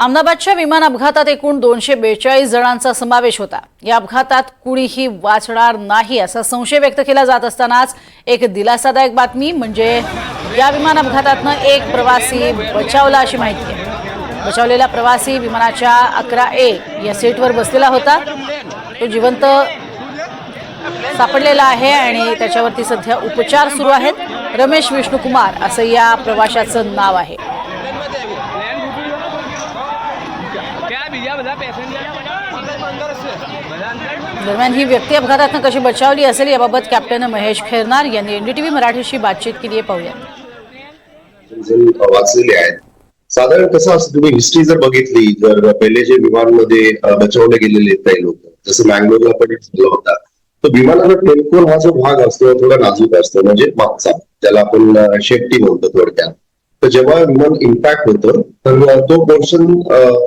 अहमदाबादच्या विमान अपघातात एकूण दोनशे बेचाळीस जणांचा समावेश होता. या अपघातात कुणीही वाचणार नाही असा संशय व्यक्त केला जात असतानाच एक दिलासादायक बातमी म्हणजे या विमान अपघातातनं एक प्रवासी बचावला अशी माहिती आहे. बचावलेला प्रवासी विमानाच्या अकरा ए या सीटवर बसलेला होता. तो जिवंत सापडलेला आहे आणि त्याच्यावरती सध्या उपचार सुरू आहेत. रमेश विष्णुकुमार असं या प्रवाशाचं नाव आहे. दरम्यान ही व्यक्ती अपघातातनं कशी बचावली असेल याबाबत कॅप्टन महेश खेरनार यांनी एनडीटीव्ही मराठीशी बातचीत केली आहे. पाहूयात जण वाचलेले आहेत साधारण कसं असतं तुम्ही हिस्ट्री जर बघितली जर पहिले जे विमानमध्ये बचावले गेलेले काही लोक जसं मँगलोरला पण एक झाला होता तर विमानाचा टेलकोन हा जो भाग असतो थोडा नाजूक असतो म्हणजे मागचा ज्याला आपण शेफ्टी म्हणतो थोडक्यात. तर जेव्हा विमान इम्पॅक्ट होतं तर तो पोर्शन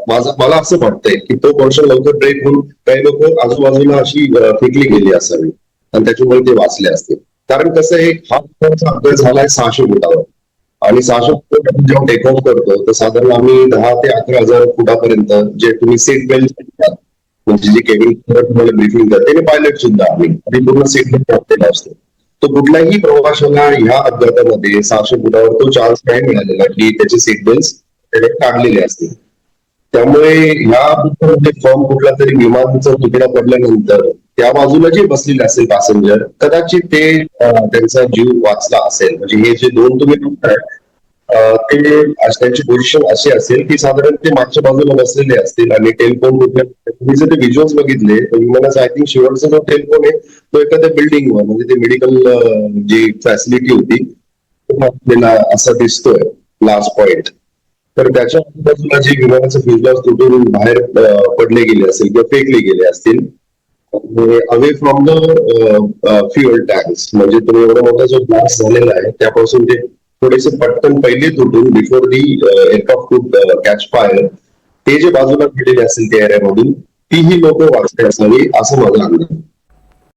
माझा मला असं वाटतंय की तो पोर्शन लवकर ब्रेक होऊन काही लोक आजूबाजूला अशी फेकली गेली असावी. आणि त्याच्यामुळे ते वाचले असते कारण कसं आहे हा विमानाचा अपघात झालाय सहाशे फुटावर. आणि सहाशे फुट जेव्हा टेक ऑफ करतो तर साधारण आम्ही दहा ते अकरा हजार फुटापर्यंत जे तुम्ही सीट बेल्ट म्हणजे जे केबिन तुम्हाला ब्रिफिंग करते ते पायलट सुद्धा आम्ही. आणि पूर्ण सीट बेल्ट घातलेला असतो. तो कुठल्याही प्रवाशाला ह्या अपघातामध्ये सहाशे फुटावर तो चान्स नाही मिळालेला की त्याचे सीट बेल्ट त्याने काढलेले असतील. त्यामुळे ह्या फॉर्म कुठला तरी विमानचा तुकडा पडल्यानंतर त्या बाजूला जे बसलेले असेल पॅसेंजर कदाचित ते त्यांचा जीव वाचला असेल. म्हणजे हे जे दोन तुम्ही बघताय ते त्यांची पोझिशन अशी असेल की साधारण ते मागच्या बाजूला बसलेले असतील आणि टेलिफोन तुम्ही जर ते व्हिज्युअल्स बघितले तर विमानाचा आय थिंक शेवटचा जो टेलिफोन आहे तो एखाद्या बिल्डिंगवर म्हणजे ते मेडिकल जी फॅसिलिटी होती आपल्याला असा दिसतोय लास्ट पॉइंट तर त्याच्या बाजूला जे विमानाचे फ्युजलॉज तुटून बाहेर पडले गेले असतील किंवा फेकले गेले असतील away from the fuel tanks म्हणजे तो एवढा मोठा जो ब्लास्ट झालेला आहे त्यापासून ते थोडेसे पटकन पहिले तुटून before the aircraft to catch fire ते जे बाजूला गेलेले असतील त्या एरियामधून तीही लोक वाचले असावी असं माझं अंदाज